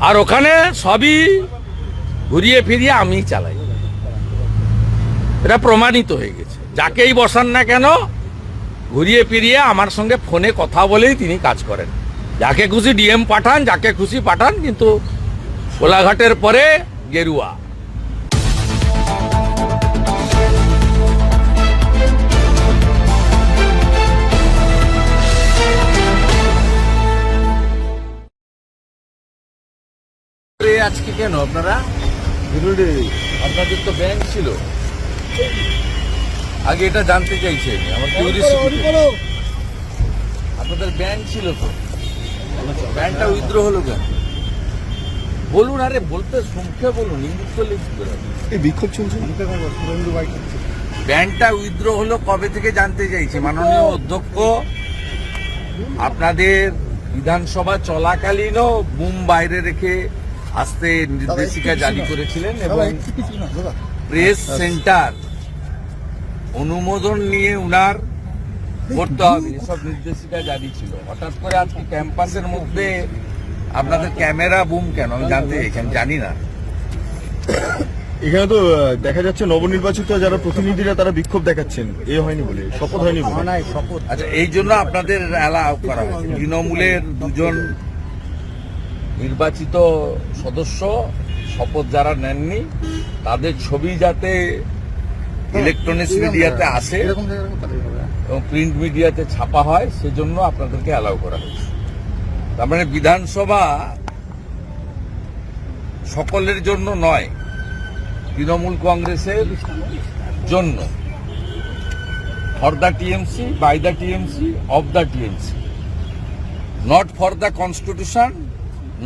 আর ওখানে সবই ঘুরিয়ে ফিরিয়ে আমি চালাই। এটা প্রমাণিত হয়ে গেছে। যাকেই বসান না কেন, ঘুরিয়ে ফিরিয়ে আমার সঙ্গে ফোনে কথা বলেই তিনি কাজ করেন। যাকে খুশি ডিএম পাঠান, যাকে খুশি পাঠান, কিন্তু কোলাঘাটের পরে গেরুয়া। আজকে কেন আপনারা? আপনাদের তো ব্যাংক ছিল। আগে এটা জানতে চাইছে আমার কিউরিয়াসিটি আপনাদের ব্যাংক ছিল তো। ব্যাংকটা উইথড্র হলো কেন? বলুন আরে বলতে সংখ্যা বলুন ইঙ্গিত করলে কি করে হবে? এই বিক্ষোভ চলছে। ব্যাংকটা উইথড্র হলো কবে থেকে জানতে চাইছি? মাননীয় অধ্যক্ষ আপনাদের বিধানসভা চলাকালীনও বুম বাইরে রেখে আসতে নির্দেশিকা জারি করেছিলেন এবং প্রেস সেন্টার অনুমোদন নিয়ে উনার করতে হবে এসব নির্দেশিকা জারি ছিল। হঠাৎ করে আজকে ক্যাম্পাসের মধ্যে আপনাদের ক্যামেরা বুম কেন? আমি জানতে আমি জানি না। এখানে তো দেখা যাচ্ছে নবনির্বাচিত যারা প্রতিনিধিরা তারা বিক্ষোভ দেখাচ্ছেন। এ হয়নি বলে শপথ হয়নি বলে। আচ্ছা এই জন্য আপনাদের অ্যালাউ করা হয়েছে। তৃণমূলের দুজন নির্বাচিত সদস্য শপথ যারা নেননি তাদের ছবি যাতে ইলেকট্রনিক্স মিডিয়াতে আসে এবং প্রিন্ট মিডিয়াতে ছাপা হয় সেজন্য আপনাদেরকে অ্যালাউ করা হয়েছে। তার মানে বিধানসভা সকলের জন্য নয় তৃণমূল কংগ্রেসের জন্য। For the TMC, by the TMC, of the TMC. Not for the constitution,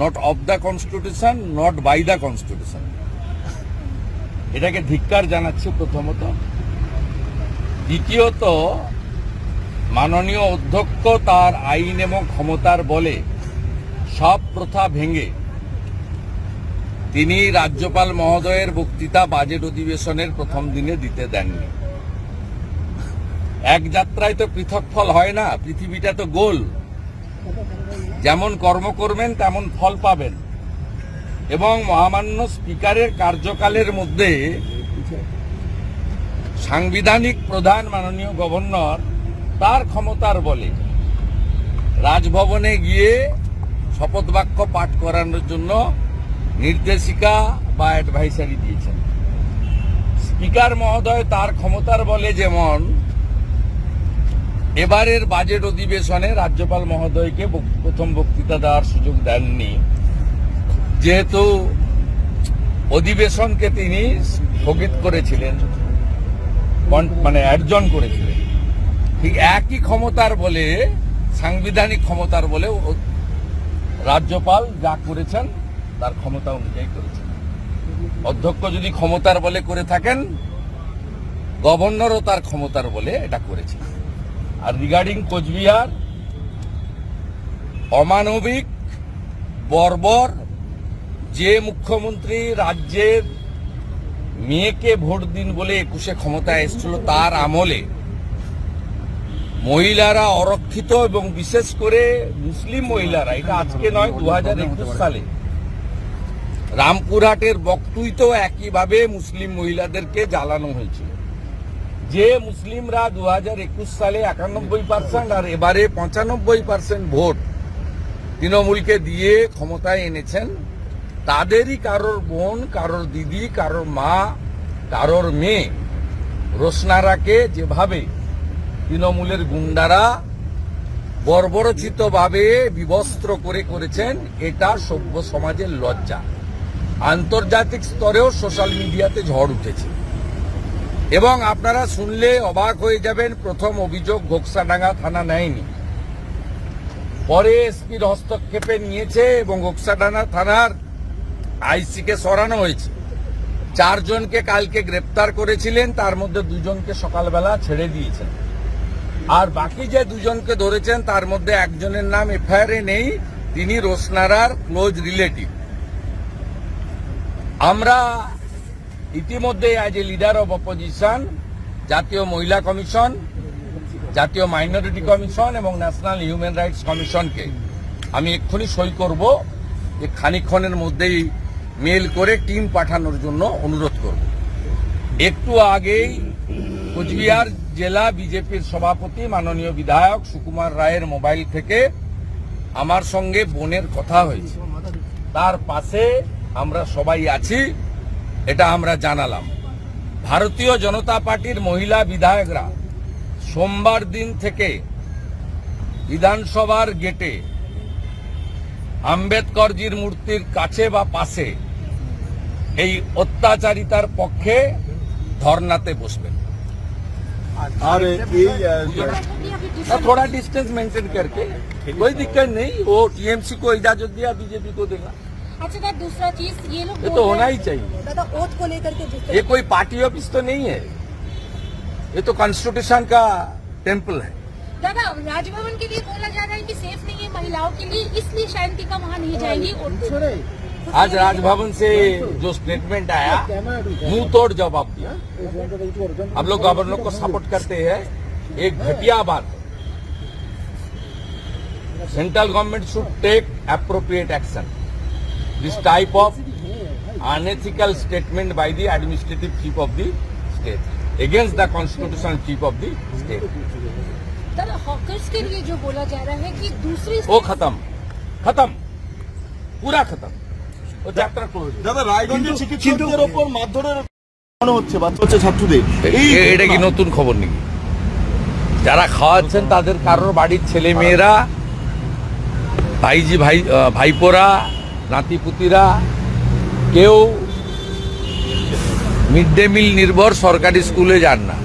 not of the constitution not by the constitution এটাকে ধিক্কার জানাচ্ছি প্রথমত। দ্বিতীয়ত, মাননীয় অধ্যক্ষ তার আইন এবং ক্ষমতার বলে সব প্রথা ভেঙে তিনি রাজ্যপাল মহোদয়ের বক্তৃতা বাজেট অধিবেশনের প্রথম দিনে দিতে দেননি। এক যাত্রায় তো পৃথক ফল হয় না, পৃথিবীটা তো গোল। যেমন কর্ম করবেন, তেমন ফল পাবেন। এবং মহামান্য স্পিকারের কার্যকালের মধ্যে সাংবিধানিক প্রধান মাননীয় গভর্নর তার ক্ষমতার বলে রাজভবনে গিয়ে শপথ বাক্য পাঠ করানোর জন্য নির্দেশিকা বা অ্যাডভাইসারি দিয়েছেন। স্পিকার মহোদয় তার ক্ষমতার বলে যেমন এবারের বাজেট অধিবেশনে রাজ্যপাল মহোদয়কে প্রথম বক্তৃতা দেওয়ার সুযোগ দেননি। যেহেতু অধিবেশনকে তিনি স্থগিত করেছিলেন মানে অর্জন করেছিলেন। ঠিক একই ক্ষমতার বলে, সাংবিধানিক ক্ষমতার বলে রাজ্যপাল যা করেছেন, তার ক্ষমতা অনুযায়ী করেছেন। অধ্যক্ষ যদি ক্ষমতার বলে করে থাকেন, গভর্নরও তার ক্ষমতার বলে এটা করেছেন। আর রিগার্ডিং কোচবিহার, অমানবিক, বর্বর, যে মুখ্যমন্ত্রী রাজ্যের মেয়েকে ভোট দিন বলে একুশে ক্ষমতায় এসেছিল, তার আমলে মহিলারা অরক্ষিত এবং বিশেষ করে মুসলিম মহিলারা, এটা আজকে নয় দু হাজার সালে। রামপুরহাটের বক্তুইতেও একইভাবে মুসলিম মহিলাদেরকে জ্বালানো হয়েছিল। যে মুসলিমরা দু একুশ সালে একানব্বই পার্সেন্ট আর এবারে পঁচানব্বই পার্সেন্ট ভোট তৃণমূলকে দিয়ে ক্ষমতায় এনেছেন, তাদেরই কারোর বোন, কারোর দিদি, কারোর মা, কারোর মেয়ে রোশনারাকে যেভাবে তৃণমূলের গুন্ডারা বর্বরচিতভাবে বিবস্ত্র করে করেছেন, এটা সভ্য সমাজের লজ্জা। আন্তর্জাতিক স্তরেও সোশ্যাল মিডিয়াতে ঝড় উঠেছে। এবং আপনারা শুনলে অবাক হয়ে যাবেন, প্রথম অভিযোগ ঘোকসাডাঙ্গা থানা নেয়নি। পরে এসপির হস্তক্ষেপে নিয়েছে এবং ঘোকসাডাঙ্গা থানার আইসিকে সরানো হয়েছে। চারজনকে কালকে গ্রেপ্তার করেছিলেন, তার মধ্যে দুজনকে সকালবেলা ছেড়ে দিয়েছেন। আর বাকি যে দুজনকে ধরেছেন, তার মধ্যে একজনের নাম এফআইআর নেই, তিনি রোশনারার ক্লোজ রিলেটিভ। আমরা ইতিমধ্যে as a leader of opposition জাতীয় মহিলা কমিশন, জাতীয় মাইনরিটি কমিশন এবং ন্যাশনাল হিউম্যান রাইটস কমিশনকে। আমি এক্ষুনি সই করব যে খানিকক্ষণের মধ্যেই মেল করে টিম পাঠানোর জন্য অনুরোধ করব। একটু আগেই কোচবিহার জেলা বিজেপির সভাপতি মাননীয় বিধায়ক সুকুমার রায়ের মোবাইল থেকে আমার সঙ্গে বোনের কথা হয়েছে। তার পাশে আমরা সবাই আছি। এটা আমরা জানালাম ভারতীয় জনতা পার্টির মহিলা বিধায়করা সোমবার দিন থেকে বিধানসভার গেটে আম্বেদকরজির মূর্তির কাছে বা পাশে এই অত্যাচারিতার পক্ষে ধর্নাতে বসবেন আর এই আহ, और थोड़ा डिस्टेंस मेंटेन करके कोई दिक्कत नहीं वो टीएमसी को इजाजत दिया बीजेपी को देगा अच्छा दादा दूसरा चीज़ ये लोग ये तो होना ही चाहिए। दादा ओथ को लेकर के ये कोई पार्टी ऑफ़िस तो नहीं है। ये तो कॉन्स्टिट्यूशन का टेंपल है। दादा राजभवन के लिए बोला जा रहा है कि सेफ़ नहीं है महिलाओं के लिए इसलिए शांतिका वहाँ नहीं जाएँगी। और आज राजभवन से जो स्टेटमेंट आया मुँह तोड़ जवाब दिया। हम लोग गवर्नर को सपोर्ट करते हैं। एक घटिया बात। Central government should take appropriate action this type of unethical statement by the administrative chief of the state against the constitutional chief of the state दादा हॉकर्स के लिए जो बोला जा रहा है कि दूसरी वो खत्म खत्म पूरा खत्म वो चैप्टर क्लोज দাদা রায়গঞ্জে চিকিৎসকদের ওপর মারধরের মনে হচ্ছে বাচ্চা বাচ্চা ছাত্রদের এই এটা কি নতুন খবর নাকি যারা খাওয়াচ্ছেন তাদের কারোর বাড়ির ছেলে মেয়েরা ভাইজি ভাই আহ, ভাইপোরা নাতিপুতিরা কেউ মিড ডে মিল নির্ভর সরকারি স্কুলে যান না।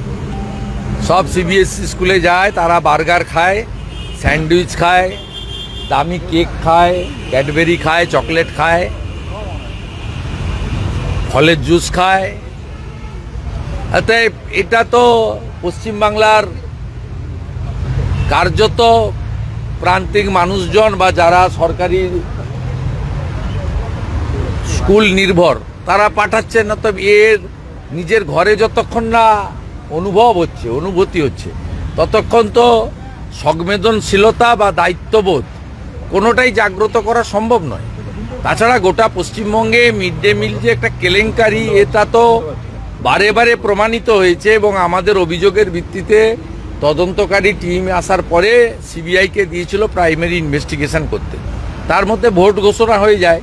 সব সিবিএসসি স্কুলে যায়, তারা বার্গার খায়, স্যান্ডউইচ খায়, দামি কেক খায়, ক্যাডবেরি খায়, চকলেট খায়, ফলের জুস খায়। অতএব এটা তো পশ্চিমবাংলার কার্যত প্রান্তিক মানুষজন বা যারা সরকারি স্কুল নির্ভর। তারা পাঠাচ্ছে না তো এর নিজের ঘরে যতক্ষণ না অনুভব হচ্ছে, অনুভূতি হচ্ছে, ততক্ষণ তো সংবেদনশীলতা বা দায়িত্ববোধ কোনোটাই জাগ্রত করা সম্ভব নয়। তাছাড়া গোটা পশ্চিমবঙ্গে মিড ডে মিল যে একটা কেলেঙ্কারি, এটা তো বারে বারে প্রমাণিত হয়েছে এবং আমাদের অভিযোগের ভিত্তিতে তদন্তকারী টিম আসার পরে সিবিআইকে দিয়েছিল প্রাইমারি ইনভেস্টিগেশন করতে। তার মধ্যে ভোট ঘোষণা হয়ে যায়।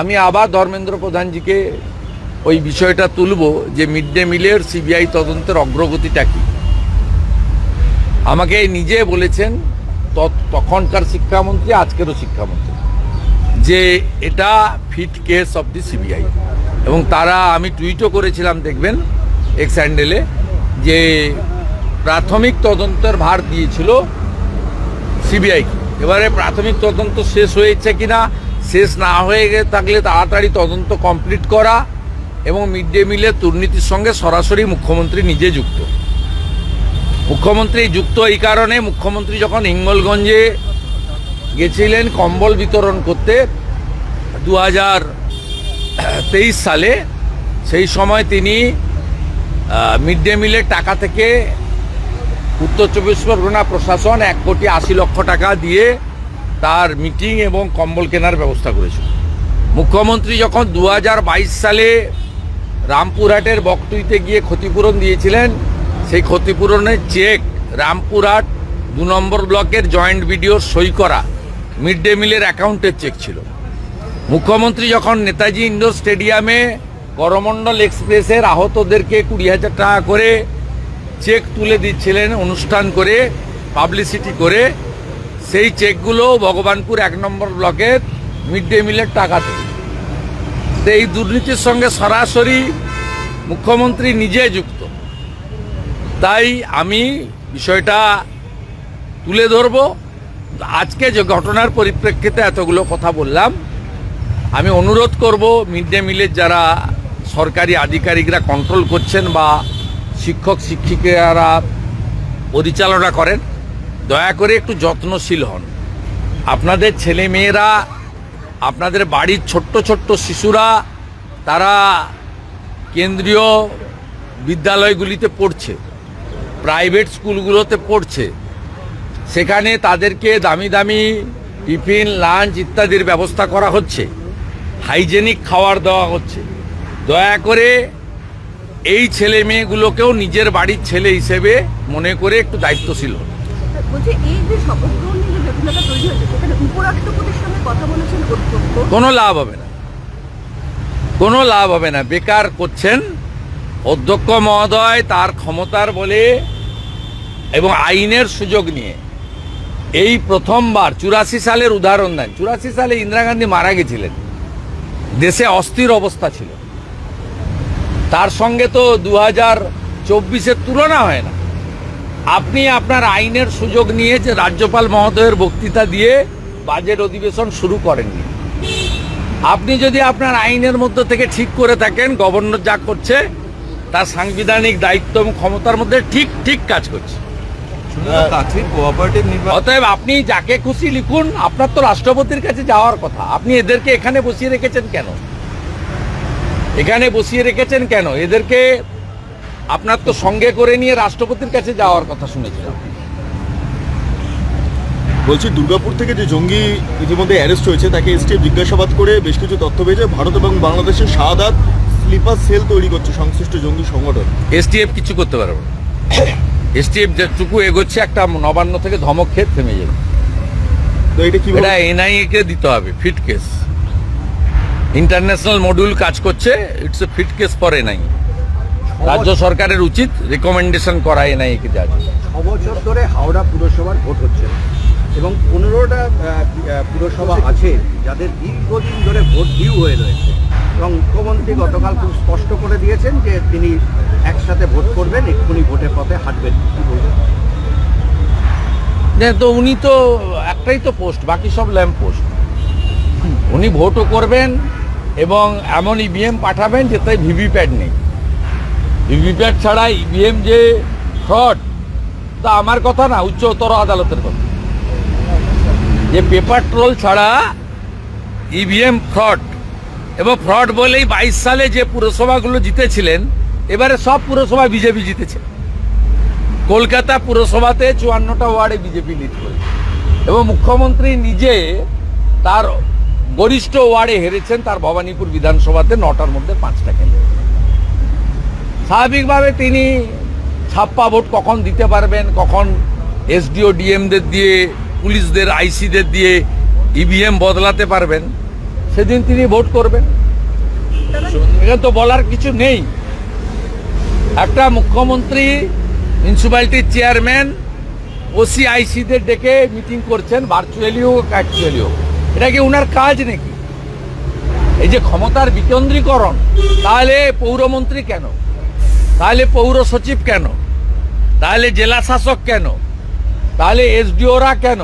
আমি আবার ধর্মেন্দ্র প্রধানজিকে ওই বিষয়টা তুলব যে মিড ডে মিলের সিবিআই তদন্তের অগ্রগতিটা কী। আমাকে নিজে বলেছেন তখনকার শিক্ষামন্ত্রী, আজকেরও শিক্ষামন্ত্রী, যে এটা fit case of the CBI. এবং তারা, আমি টুইটও করেছিলাম, দেখবেন এক্স হ্যান্ডেলে যে প্রাথমিক তদন্তের ভার দিয়েছিল সিবিআই। এবারে প্রাথমিক তদন্ত শেষ হয়েছে কিনা শেষ না হয়ে গে- থাকলে তাড়াতাড়ি তদন্ত কমপ্লিট করা এবং মিড ডে মিলের দুর্নীতির সঙ্গে সরাসরি মুখ্যমন্ত্রী নিজে যুক্ত। মুখ্যমন্ত্রী যুক্ত এই কারণে মুখ্যমন্ত্রী যখন হিঙ্গলগঞ্জে গেছিলেন কম্বল বিতরণ করতে দু হাজার তেইশ সালে, সেই সময় তিনি মিড ডে মিলের টাকা থেকে উত্তর চব্বিশ পরগনা প্রশাসন এক কোটি আশি লক্ষ টাকা দিয়ে তার মিটিং এবং কম্বল কেনার ব্যবস্থা করেছিল। মুখ্যমন্ত্রী যখন দু হাজার বাইশ সালে রামপুরহাটের বকটুইতে গিয়ে ক্ষতিপূরণ দিয়েছিলেন, সেই ক্ষতিপূরণের চেক রামপুরহাট দু নম্বর ব্লকের জয়েন্ট ভিডিওর সই করা মিড ডে মিলের অ্যাকাউন্টের চেক ছিল। মুখ্যমন্ত্রী যখন নেতাজি ইন্ডোর স্টেডিয়ামে করমণ্ডল এক্সপ্রেসের আহতদেরকে কুড়ি হাজার টাকা করে চেক তুলে দিচ্ছিলেন, অনুষ্ঠান করে, পাবলিসিটি করে সেই চেকগুলো ভগবানপুর এক নম্বর ব্লকের মিড ডে মিলের টাকা থেকে। তো এই দুর্নীতির সঙ্গে সরাসরি মুখ্যমন্ত্রী নিজে যুক্ত। তাই আমি বিষয়টা তুলে ধরব। আজকে যে ঘটনার পরিপ্রেক্ষিতে এতগুলো কথা বললাম, আমি অনুরোধ করব মিড ডে মিলের যারা সরকারি আধিকারিকরা কন্ট্রোল করছেন বা শিক্ষক শিক্ষিকারা পরিচালনা করেন দয়া করে একটু যত্নশীল হন। আপনাদের ছেলে মেয়েরা আপনাদের বাড়ির ছোট্ট ছোট্ট শিশুরা, তারা কেন্দ্রীয় বিদ্যালয়গুলিতে পড়ছে, প্রাইভেট স্কুলগুলোতে পড়ছে। সেখানে তাদেরকে দামি দামি টিফিন, লাঞ্চ ইত্যাদির ব্যবস্থা করা হচ্ছে। হাইজেনিক খাবার দেওয়া হচ্ছে। দয়া করে এই ছেলে মেয়েগুলোকেও নিজের বাড়ির ছেলে হিসেবে মনে করে একটু দায়িত্বশীল হন। কোনো লাভ হবে না। কোনো লাভ হবে না। বেকার করছেন অধ্যক্ষ মহোদয় তার ক্ষমতার বলে এবং আইনের সুযোগ নিয়ে। এই প্রথমবার, চুরাশি সালের উদাহরণ দেন। চুরাশি সালে ইন্দিরা গান্ধী মারা গেছিলেন। দেশে অস্থির অবস্থা ছিল। তার সঙ্গে তো দু হাজার চব্বিশের তুলনা হয় না। আপনি আপনার আইনের সুযোগ নিয়ে যে রাজ্যপাল মহোদয়ের বক্তৃতা দিয়ে বাজেট অধিবেশন শুরু করেননি। আপনি যদি আপনার আইনের মধ্যে থেকে ঠিক করে থাকেন গভর্নর যা করছে তার সাংবিধানিক দায়িত্ব এবং ক্ষমতার মধ্যে ঠিক ঠিক কাজ করছে। অতএব আপনি যাকে খুশি লিখুন আপনার তো রাষ্ট্রপতির কাছে যাওয়ার কথা। আপনি এদেরকে এখানে বসিয়ে রেখেছেন কেন? এখানে বসিয়ে রেখেছেন কেন? এদেরকে আপনার তো সঙ্গে করে নিয়ে রাষ্ট্রপতির কাছে যাওয়ার কথা শুনেছিলাম। বলছি দুর্গাপুর থেকে যে জঙ্গি ইতিমধ্যে অ্যারেস্ট হয়েছে তাকে এসটিএফ জিজ্ঞাসাবাদ করে বেশ কিছু তথ্য পেয়েছে। ভারত এবং বাংলাদেশের শাহাদাত স্লিপার সেল তৈরি করছে সংশ্লিষ্ট জঙ্গি সংগঠন। এসটিএফ কিছু করতে পারবে না। এসটিএফ যেটুকু এগোচ্ছে একটা নবান্ন থেকে ধমক খেয়ে থেমে যাবে। তো এটা কি এটা এনআইএ কে দিতে হবে ফিট কেস। ইন্টারন্যাশনাল মডিউল কাজ করছে it's a fit case for NI রাজ্য সরকারের উচিত রেকমেন্ডেশন করা এনআইএ কে দেওয়া ছ বছর ধরে হাওড়া পুরসভার ভোট হচ্ছে এবং পনেরোটা পুরসভা আছে যাদের দীর্ঘদিন ধরে ভোট ডিউ হয়ে রয়েছে। এবং মুখ্যমন্ত্রী গতকাল খুব স্পষ্ট করে দিয়েছেন যে তিনি একসাথে ভোট করবেন এক্ষুনি ভোটের পথে হাঁটবেন। তো উনি তো একটাই তো পোস্ট বাকি সব ল্যাম্প পোস্ট। উনি ভোটও করবেন এবং এমন ইভিএম পাঠাবেন যেতে ভিভিপ্যাট নেই। ভিভিপ্যাট ছাড়া ইভিএম যে ফ্রড তা আমার কথা না উচ্চতর আদালতের কথা। যে পেপার ট্রোল ছাড়া ইভিএম ফ্রড এবং ফ্রড বলেই বাইশ সালে যে পুরসভাগুলো জিতেছিলেন, এবারে সব পুরসভা বিজেপি জিতেছে। কলকাতা পুরসভাতে চুয়ান্নটা ওয়ার্ডে বিজেপি লিড করে এবং মুখ্যমন্ত্রী নিজে তার গরিষ্ঠ ওয়ার্ডে হেরেছেন, তার ভবানীপুর বিধানসভাতে নটার মধ্যে পাঁচটা কেন্দ্রে। স্বাভাবিকভাবে তিনি ছাপ্পা ভোট কখন দিতে পারবেন, কখন এসডিও, ডিএমদের দিয়ে, পুলিশদের, আইসিদের দিয়ে ইভিএম বদলাতে পারবেন, সেদিন তিনি ভোট করবেন। এখানে তো বলার কিছু নেই। একটা মুখ্যমন্ত্রী মিউনিসিপ্যালিটির চেয়ারম্যান ওসিআইসিদের ডেকে মিটিং করছেন ভার্চুয়ালি হোক অ্যাকচুয়ালি হোক। এটা কি ওনার কাজ নাকি? এই যে ক্ষমতার বিকেন্দ্রীকরণ, তাহলে পৌরমন্ত্রী কেন? তাহলে পৌর সচিব কেন? তাহলে জেলা শাসক কেন? তাহলে এসডিওরা কেন?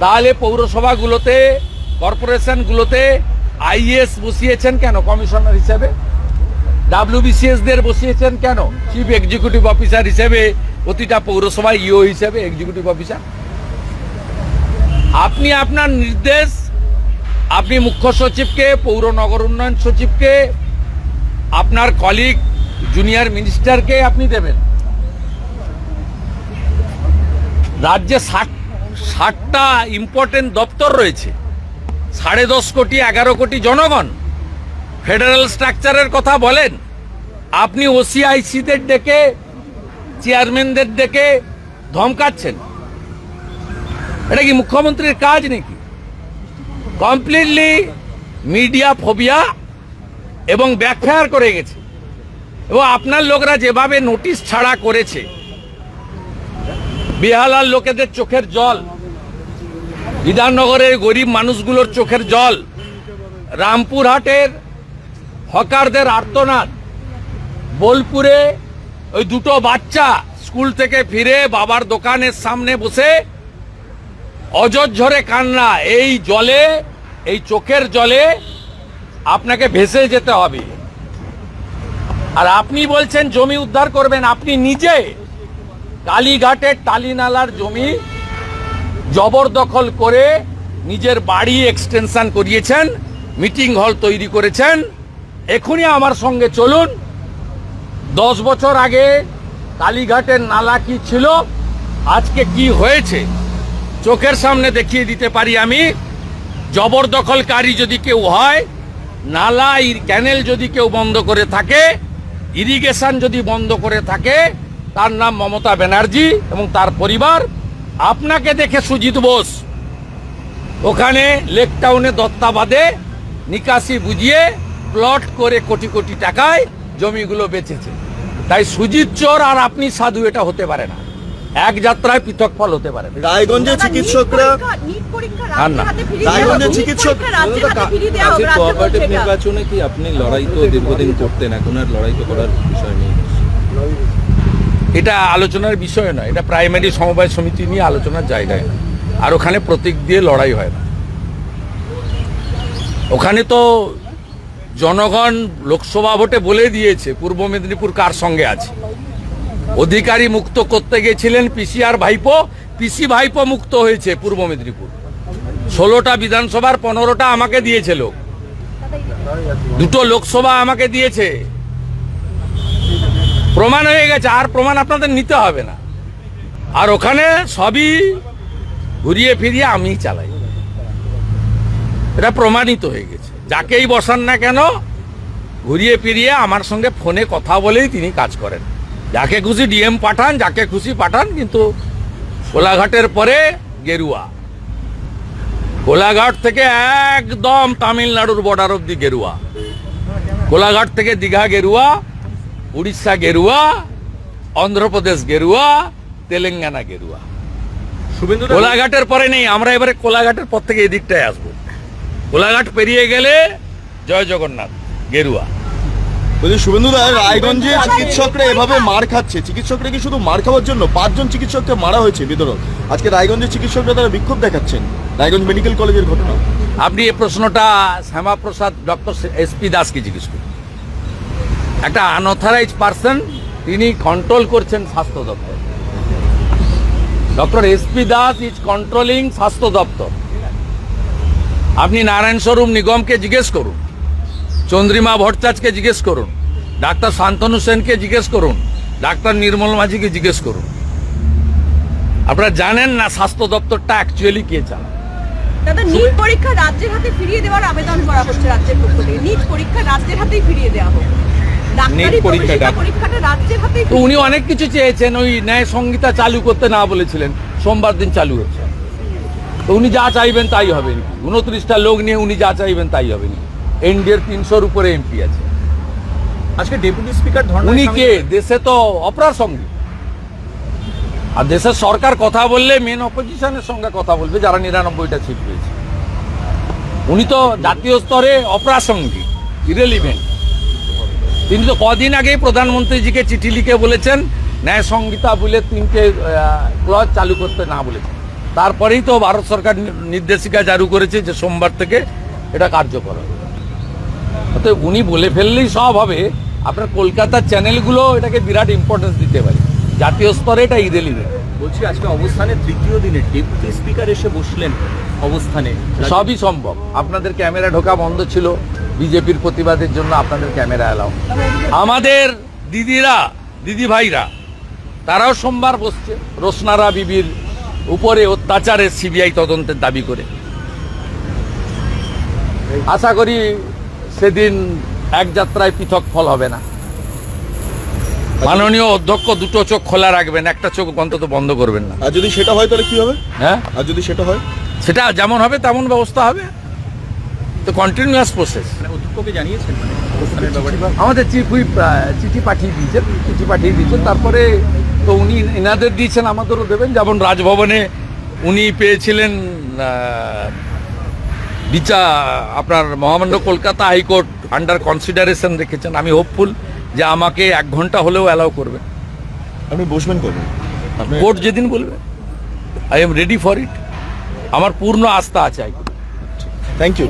তাহলে পৌরসভাগুলোতে, কর্পোরেশনগুলোতে আইএস বসিয়েছেন কেন, কমিশনার হিসেবে? ডাব্লিউবিসিএস দের বসিয়েছেন কেন? চিফ এক্সিকিউটিভ অফিসার হিসেবে, প্রতিটা পৌরসভায় ইও হিসেবে এক্সিকিউটিভ অফিসার আপনি আপনার নির্দেশ, আপনি মুখ্য সচিবকে, পৌর নগর উন্নয়ন সচিবকে, আপনার কলিগ জুনিয়র মিনিস্টারকে আপনি দেবেন। রাজ্যে ষাট, ষাটটা ইম্পর্টেন্ট দপ্তর রয়েছে। সাড়ে দশ কোটি, এগারো কোটি জনগণ ফেডারেল স্ট্রাকচারের কথা বলেন। আপনি ওসিআইসিদের ডেকে চেয়ারম্যানদের ডেকে ধমকাচ্ছেন। এটা কি মুখ্যমন্ত্রীর কাজ নাকি? কমপ্লিটলি মিডিয়া ফোবিয়া এবং ব্যাকফায়ার করে গেছে। এবং আপনার লোকরা যেভাবে নোটিশ ছাড়া করেছে, বেহালার লোকেদের চোখের জল, বিধাননগরের গরিব মানুষগুলোর চোখের জল, রামপুরহাটের হকারদের আর্তনাদ, বোলপুরে ওই দুটো বাচ্চা স্কুল থেকে ফিরে বাবার দোকানের সামনে বসে অজর কান্না, এই জলে, এই চোখের জলে আপনাকে ভেসে যেতে হবে। আর আপনি বলছেন জমি উদ্ধার করবেন, আপনি নিজে কালীঘাটের টালিনালার জমি জবরদখল করে নিজের বাড়ি এক্সটেনশন করিয়েছেন মিটিং হল তৈরি করেছেন। এখনই আমার সঙ্গে চলুন। দশ বছর আগে কালীঘাটের নালা কি ছিল, আজকে কি হয়েছে, চোখের সামনে দেখিয়ে দিতে পারি আমি। জবরদখলকারী যদি কেউ হয়, নালা ক্যানেল যদি কেউ বন্ধ করে থাকে ইরিগেশন যদি বন্ধ করে থাকে, তার নাম মমতা ব্যানার্জি এবং তার পরিবার। আপনাকে দেখে সুজিত বোস। ওখানে লেক টাউনে দত্তাবাদে নিকাশি বুঝিয়ে প্লট করে কোটি কোটি টাকায় জমিগুলো বেচেছে। তাই সুজিত চোর আর আপনি সাধু, এটা হতে পারে না। এক যাত্রায় পৃথক ফল হতে পারে। রায়গঞ্জের চিকিৎসকরা রায়গঞ্জের চিকিৎসক- কোঅপারেটিভ নির্বাচনে কি আপনি লড়াই তো দীর্ঘদিন করতেন এখন আর লড়াই তো করার বিষয় নেই। এটা আলোচনার বিষয় নয় এটা প্রাইমারি সমবায় সমিতি নিয়ে আলোচনার জায়গায় আর ওখানে প্রতীক দিয়ে লড়াই হয় না। ওখানে তো জনগণ লোকসভা ভোটে বলে দিয়েছে পূর্ব মেদিনীপুর কার সঙ্গে আছে? অধিকারী মুক্ত করতে গেছিলেন পিসি আর ভাইপো। পিসি ভাইপো মুক্ত হয়েছে পূর্ব মেদিনীপুর। ষোলোটা বিধানসভার পনেরোটা আমাকে দিয়েছে লোক। দুটো লোকসভা আমাকে দিয়েছে। প্রমাণ হয়ে গেছে, আর প্রমাণ আপনাদের নিতে হবে না। আর ওখানে সবই ঘুরিয়ে ফিরিয়ে আমিই চালাই। এটা প্রমাণিত হয়ে গেছে। যাকেই বসান না কেন, ঘুরিয়ে ফিরিয়ে আমার সঙ্গে ফোনে কথা বলেই তিনি কাজ করেন। যাকে খুশি ডিএম পাঠান যাকে খুশি পাঠান কিন্তু কোলাঘাটের পরে গেরুয়া। কোলাঘাট থেকে একদম তামিলনাড়ুর বর্ডার অব্দি গেরুয়া। কোলাঘাট থেকে দীঘা গেরুয়া উড়িষ্যা গেরুয়া অন্ধ্রপ্রদেশ গেরুয়া তেলেঙ্গানা গেরুয়া। শুভেন্দু কোলাঘাটের পরে নেই আমরা এবারে কোলাঘাটের পর থেকে এদিকটায় আসব। কোলাঘাট পেরিয়ে গেলে জয় জগন্নাথ গেরুয়া। বলছি শুভেন্দু দা, রায়গঞ্জের চিকিৎসকরা এভাবে মার খাচ্ছে। চিকিৎসকরা কি শুধু মার খাওয়ার জন্য? পাঁচজন চিকিৎসককে মারা হয়েছে বিতরণ আজকে রায়গঞ্জের চিকিৎসকরা তারা বিক্ষোভ দেখাচ্ছেন। রায়গঞ্জ মেডিকেল কলেজের ঘটনা। আপনি এই প্রশ্নটা শ্যামাপ্রসাদ ডক্টর এসপি দাসকে জিজ্ঞেস করুন। একটা আনঅথরাইজ পার্সন তিনি কন্ট্রোল করছেন স্বাস্থ্য দপ্তর। Doctor SP Das is controlling স্বাস্থ্য দপ্তর। আপনি নারায়ণ স্বরূপ নিগমকে জিজ্ঞেস করুন। চন্দ্রিমা ভট্টাচার্যকে জিজ্ঞেস করুন। ডাক্তার শান্তনু সেনকে জিজ্ঞেস করুন। ডাক্তার নির্মল মাঝিকে জিজ্ঞেস করুন। আপনারা জানেন না স্বাস্থ্য দপ্তরটা অ্যাকচুয়ালি কে চালায়? দাদা নিট পরীক্ষা রাজ্যের হাতে ফিরিয়ে দেওয়ার আবেদন করা হচ্ছে রাজ্যের পক্ষ থেকে। নিট পরীক্ষা রাজ্যের হাতেই ফিরিয়ে দেওয়া হোক। ডাক্তারি পরীক্ষা, প্রবেশিকা ডাক- পরীক্ষাটা রাজ্যের হাতেই তো উনি অনেক কিছু চেয়েছেন ওই ন্যায় সংহিতা চালু করতে না বলেছিলেন সোমবার দিন চালু হচ্ছে। তো উনি যা চাইবেন তাই হবে। উনত্রিশটা লোক নিয়ে উনি যা চাইবেন তাই হবে। এনডিএর তিনশোর উপরে এমপি আছে। আজকে ডেপুটি স্পিকার উনি কে? দেশে তো অপরার সঙ্গে। আর দেশের সরকার কথা বললে মেন অপোজিশনের সঙ্গে কথা বলবে যারা নিরানব্বইটা সিট পেয়েছে। উনি তো জাতীয় স্তরে অপ্রাসঙ্গিক ইরেলিভেন্ট তিনি তো কদিন আগেই প্রধানমন্ত্রীজিকে চিঠি লিখে বলেছেন ন্যায় সংহিতা বলে তিনটে ক্লজ চালু করতে না বলেছেন তারপরেই তো ভারত সরকার নির্দেশিকা জারি করেছে যে সোমবার থেকে এটা কার্যকর হবে। অতএব উনি বলে ফেললেই সব হবে। আপনার কলকাতার চ্যানেলগুলো এটাকে বিরাট ইম্পর্টেন্স দিতে পারে। জাতীয় স্তরে এটা ইরেলিভেন্ট বলছি আজকে অবস্থানে তৃতীয় দিনে ডেপুটি স্পিকার এসে বসলেন অবস্থানে। সবই সম্ভব। আপনাদের ক্যামেরা ঢোকা বন্ধ ছিল। বিজেপির প্রতিবাদের জন্য আপনাদের ক্যামেরা এলাও। আমাদের দিদিরা দিদি ভাইরা তারাও সোমবার বসছে। রোশনারা বিবির উপরে অত্যাচারের সিবিআই তদন্তের দাবি করে। আশা করি সেদিন এক যাত্রায় পৃথক ফল হবে না। মাননীয় অধ্যক্ষ দুটো চোখ খোলা রাখবেন একটা চোখ অন্তত বন্ধ করবেন না। আর যদি সেটা হয় তাহলে কি হবে? হ্যাঁ? আর যদি সেটা হয়? সেটা যেমন হবে তেমন ব্যবস্থা হবে। তো কন্টিনিউয়াস প্রসেস মানে অধ্যক্ষকে জানিয়েছেন মানে আমাদের চিফ হুইপ চিঠি পাঠিয়ে দিয়েছেন চিঠি পাঠিয়ে দিয়েছেন। তারপরে তো উনি এনাদের দিয়েছেন আমাদেরও দেবেন। যেমন রাজভবনে উনি পেয়েছিলেন আহ, বিচার আপনার মহামান্য কলকাতা হাইকোর্ট আন্ডার কনসিডারেশন রেখেছেন। আমি হোপফুল যে আমাকে এক ঘণ্টা হলেও অ্যালাউ করবে। আপনি বসবেন কবে? আপনি কোর্ট যেদিন বলবে I am ready for it আমার পূর্ণ আস্থা আছে হাইকোর্ট। Thank you